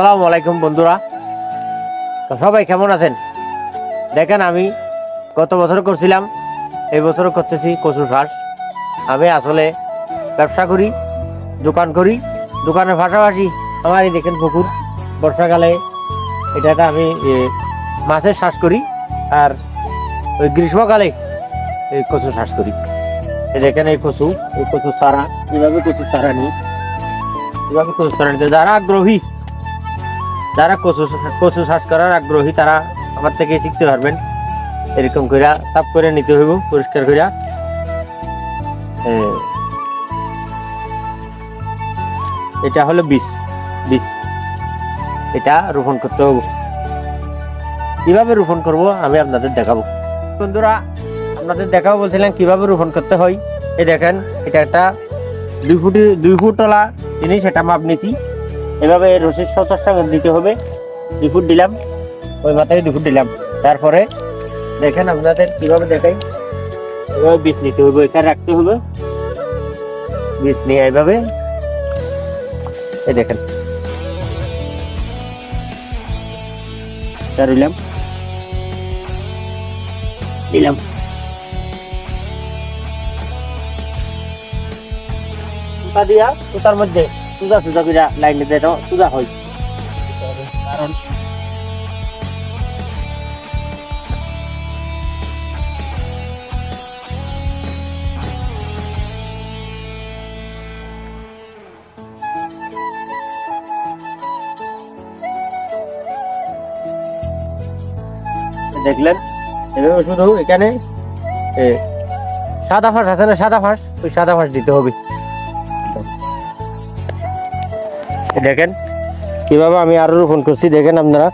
আসসালামু আলাইকুম বন্ধুরা। তো সবাই কেমন আছেন? দেখেন আমি গত বছর করছিলাম, এই বছর করতেছি কচু চাষ আমি আসলে ব্যবসা করি, দোকান করি। দোকানের পাশাপাশি আমার এই দেখেন পুকুর। বর্ষাকালে এটাতে আমি মাছের চাষ করি, আর ওই গ্রীষ্মকালে এই কচু চাষ করি। দেখেন এই কচু এই কচু সারা এইভাবে কচু সারা নিই। এভাবে কচু সারা নিতে যারা আগ্রহী যারা কচু কচু চাষ করার আগ্রহী, তারা আমার থেকে শিখতে পারবেন। এরকম কইরা সাফ করে নিতে হইব, পরিষ্কার কইরা। এটা হলো বীজ বীজ। এটা রোপণ করতে হবে কীভাবে রোপণ করব আমি আপনাদের দেখাবো। বন্ধুরা, আপনাদের দেখাবো বলছিলাম কীভাবে রোপণ করতে হয়। এই দেখেন, এটা একটা দুই ফুটি, দুই ফুটলা জিনিস, এটা মাপ নিয়েছি। এভাবে রসিদ রসির সতর্কতা দিতে হবে। ফুট দিলাম, ওই মাথায় ফুট দিলাম। তারপরে দেখেন আপনাদের কীভাবে দেখাই। এভাবে বীজ নিতে হবে, এখানে রাখতে হবে। বীজ নিয়ে এভাবে। এই দেখেন। দিলাম। দিলাম দিয়া সুতার মধ্যে সুজা সুজা করে লাইন দাও সুজা হয়। কারণ দেখলেন? এভাবে শুধু এখানে এ, সাদা ফাঁস আছে না সাদা ফাঁস? ওই সাদা ফাঁস দিতে হবে। দেখেন কীভাবে আমি আরও রোপণ করছি দেখেন আপনারা।